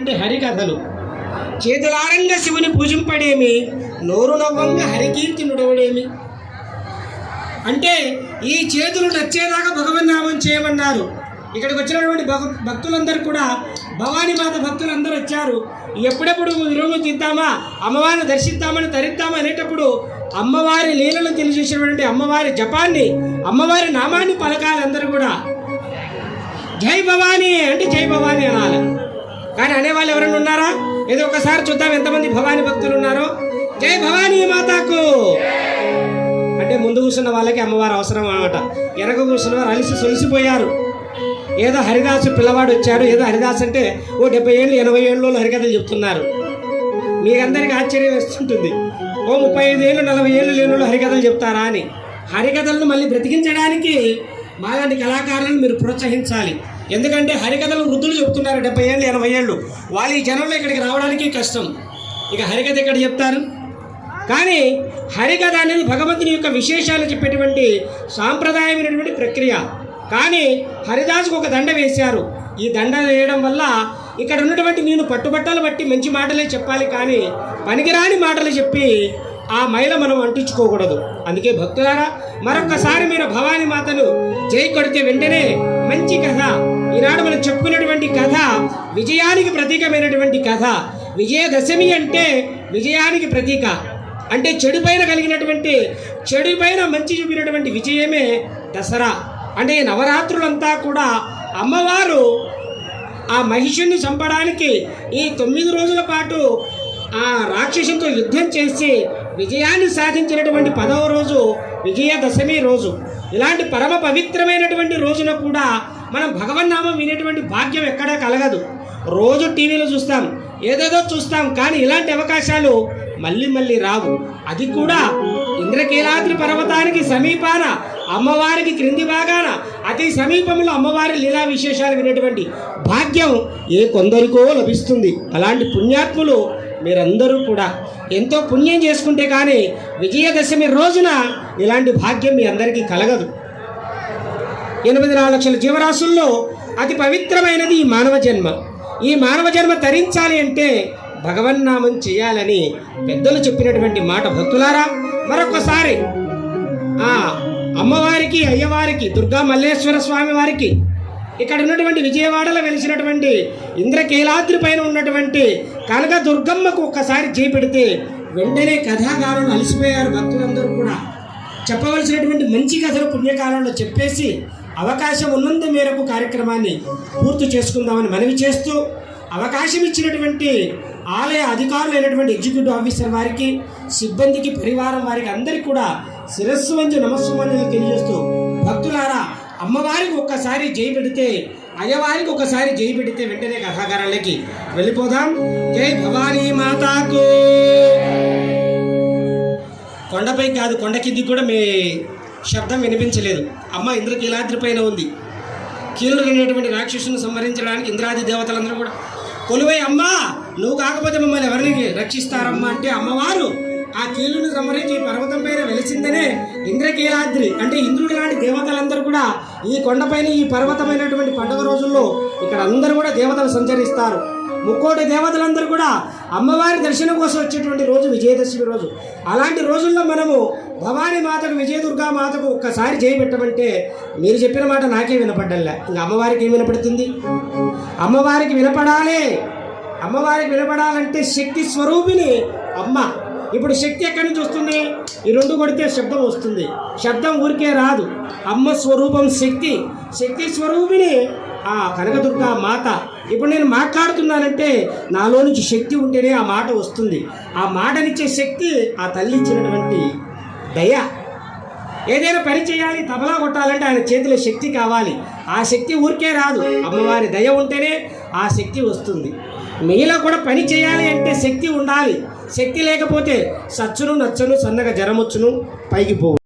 అంటే హరికథలు. చేతులారంగా శివుని పూజింపడేమి నోరు నవ్వంగా హరికీర్తి నుడవడేమి? అంటే ఈ చేతులు నచ్చేదాకా భగవన్నామం చేయమన్నారు. ఇక్కడికి వచ్చినటువంటి భగ భక్తులందరూ కూడా భవానీ మాత భక్తులందరూ వచ్చారు. ఎప్పుడెప్పుడు విరోగం తిద్దామా అమ్మవారిని దర్శిద్దామని తరిద్దామా అనేటప్పుడు అమ్మవారి లీలను తెలియజేసినటువంటి అమ్మవారి జపాన్ని అమ్మవారి నామాన్ని పలకాలి అందరూ కూడా. జై భవానీ అంటే జై భవానీ అనాలి. కానీ అనేవాళ్ళు ఎవరైనా ఉన్నారా? ఏదో ఒకసారి చూద్దాం ఎంతమంది భవానీ భక్తులు ఉన్నారో. జై భవానీ మాతాకు! అంటే ముందు కూర్చున్న వాళ్ళకి అమ్మవారు అవసరం అనమాట వెనక కూర్చున్న వారు అలిసి సొలిసిపోయారు. ఏదో హరిదాసు పిల్లవాడు వచ్చాడు. ఏదో హరిదాస్ అంటే ఓ డెబ్బై ఏళ్ళు ఎనభై ఏళ్ళు హరికథలు చెప్తున్నారు. మీకందరికీ ఆశ్చర్యం వేస్తుంటుంది. ఓ ముప్పై ఐదు ఏళ్ళు నలభై ఏళ్ళు లేని హరికథలు చెప్తారా అని. హరికథలను మళ్ళీ బ్రతికించడానికి మాలాంటి కళాకారులను మీరు ప్రోత్సహించాలి. ఎందుకంటే హరికథలు వృద్ధులు చెప్తున్నారు డెబ్బై ఏళ్ళు ఎనభై ఏళ్ళు. వాళ్ళు ఈ జనంలో ఇక్కడికి రావడానికి కష్టం. ఇక హరికథ ఎక్కడ చెప్తారు? కానీ హరికథ అనేది భగవంతుని యొక్క విశేషాలు చెప్పేటువంటి సాంప్రదాయమైనటువంటి ప్రక్రియ. కానీ హరిదాసుకు ఒక దండ వేశారు. ఈ దండ వేయడం వల్ల ఇక్కడ ఉన్నటువంటి నేను పట్టుబట్టలు బట్టి మంచి మాటలే చెప్పాలి కానీ పనికిరాని మాటలు చెప్పి ఆ మైల మనం అంటించుకోకూడదు. అందుకే భక్తులారా మరొక్కసారి మీరు భవానీ మాతను చేయి కొడితే వెంటనే మంచి కథ ఈనాడు మనం చెప్పుకున్నటువంటి కథ విజయానికి ప్రతీకమైనటువంటి కథ. విజయదశమి అంటే విజయానికి ప్రతీక. అంటే చెడు పైన కలిగినటువంటి చెడు పైన మంచి చూపినటువంటి విజయమే దసరా. అంటే నవరాత్రులంతా కూడా అమ్మవారు ఆ మహిషుని చంపడానికి ఈ తొమ్మిది రోజుల పాటు ఆ రాక్షసుతో యుద్ధం చేసి విజయాన్ని సాధించినటువంటి పదవ రోజు విజయదశమి రోజు. ఇలాంటి పరమ పవిత్రమైనటువంటి రోజున కూడా మనం భగవన్నామం వినేటువంటి భాగ్యం ఎక్కడా కలగదు. రోజు టీవీలో చూస్తాం ఏదేదో చూస్తాం కానీ ఇలాంటి అవకాశాలు మళ్ళీ మళ్ళీ రావు. అది కూడా ఇంద్రకీలాద్రి పర్వతానికి సమీపాన అమ్మవారికి క్రింది భాగాన అతి సమీపంలో అమ్మవారి లీలా విశేషాలు వినేటువంటి భాగ్యం ఏ కొందరికో లభిస్తుంది. అలాంటి పుణ్యాత్ములు మీరందరూ కూడా ఎంతో పుణ్యం చేసుకుంటే కానీ విజయదశమి రోజున ఇలాంటి భాగ్యం మీ అందరికీ కలగదు. ఎనిమిది నాలుగు లక్షల జీవరాశుల్లో అతి పవిత్రమైనది ఈ మానవ జన్మ. ఈ మానవ జన్మ తరించాలి అంటే భగవన్నామం చేయాలని పెద్దలు చెప్పినటువంటి మాట భక్తులారా మరొకసారి ఆ అమ్మవారికి అయ్యవారికి దుర్గా మల్లేశ్వర స్వామి వారికి ఇక్కడ ఉన్నటువంటి విజయవాడలో వెలిసినటువంటి ఇంద్రకీలాద్రి పైన ఉన్నటువంటి కనక దుర్గమ్మకు ఒక్కసారి చేపెడితే వెంటనే కథాకారులు అలసిపోయారు భక్తులందరూ కూడా. చెప్పవలసినటువంటి మంచి కథలు పుణ్యకాలంలో చెప్పేసి అవకాశం ఉన్నంత మేరకు కార్యక్రమాన్ని పూర్తి చేసుకుందామని మనవి చేస్తూ అవకాశం ఇచ్చినటువంటి ఆలయ అధికారులైనటువంటి ఎగ్జిక్యూటివ్ ఆఫీసర్ వారికి సిబ్బందికి పరివారం వారికి అందరికీ కూడా శిరస్సు వంచి నమస్సు తెలియజేస్తూ అమ్మవారికి ఒక్కసారి జై పెడితే అయ్యవారికి ఒకసారి జై పెడితే వెంటనే కథాకారాలకి వెళ్ళిపోదాం. జై భవానీ మాతాకు. కొండపై కాదు కొండ కింది కూడా మీ శబ్దం వినిపించలేదు. అమ్మ ఇంద్రకీలాద్రి పైన ఉంది. కీలుడు అనేటువంటి రాక్షసుని సంహరించడానికి ఇంద్రాది దేవతలందరూ కూడా కొలువై అమ్మా! నువ్వు కాకపోతే మమ్మల్ని ఎవరిని రక్షిస్తారమ్మా? అంటే అమ్మవారు ఆ కీలుని సంహరించి ఈ పర్వతం పైన వెలిసిందనే ఇంద్రకీలాద్రి అంటే ఇంద్రుడు లాంటి దేవతలందరూ కూడా ఈ కొండపైన ఈ పర్వతమైనటువంటి పండుగ రోజుల్లో ఇక్కడ అందరూ కూడా దేవతలు సంచరిస్తారు. ముక్కోటి దేవతలందరూ కూడా అమ్మవారి దర్శనం కోసం వచ్చేటువంటి రోజు విజయదశమి రోజు. అలాంటి రోజుల్లో మనము భవానీ మాతకు విజయదుర్గా మాతకు ఒక్కసారి చేయబెట్టమంటే మీరు చెప్పిన మాట నాకే వినపడ్డల్లా ఇంకా అమ్మవారికి ఏం వినపడుతుంది? అమ్మవారికి వినపడాలి. అమ్మవారికి వినపడాలంటే శక్తి స్వరూపిణి అమ్మ. ఇప్పుడు శక్తి ఎక్కడి నుంచి వస్తుంది? ఈ రెండు కొడితే శబ్దం వస్తుంది. శబ్దం ఊరికే రాదు. అమ్మ స్వరూపం శక్తి. శక్తి స్వరూపిణి. ఆ కనకదుర్గ మాత. ఇప్పుడు నేను మాట్లాడుతున్నానంటే నాలో నుంచి శక్తి ఉంటేనే ఆ మాట వస్తుంది. ఆ మాటనిచ్చే శక్తి ఆ తల్లి ఇచ్చినటువంటి దయ. ఏదైనా పని చేయాలి తబలా కొట్టాలంటే ఆయన చేతిలో శక్తి కావాలి. ఆ శక్తి ఊరికే రాదు. అమ్మవారి దయ ఉంటేనే ఆ శక్తి వస్తుంది. మీలో కూడా పని చేయాలి అంటే శక్తి ఉండాలి. శక్తి లేకపోతే సచ్చును నచ్చను సన్నగా జ్వరమొచ్చును పైకి పోవు.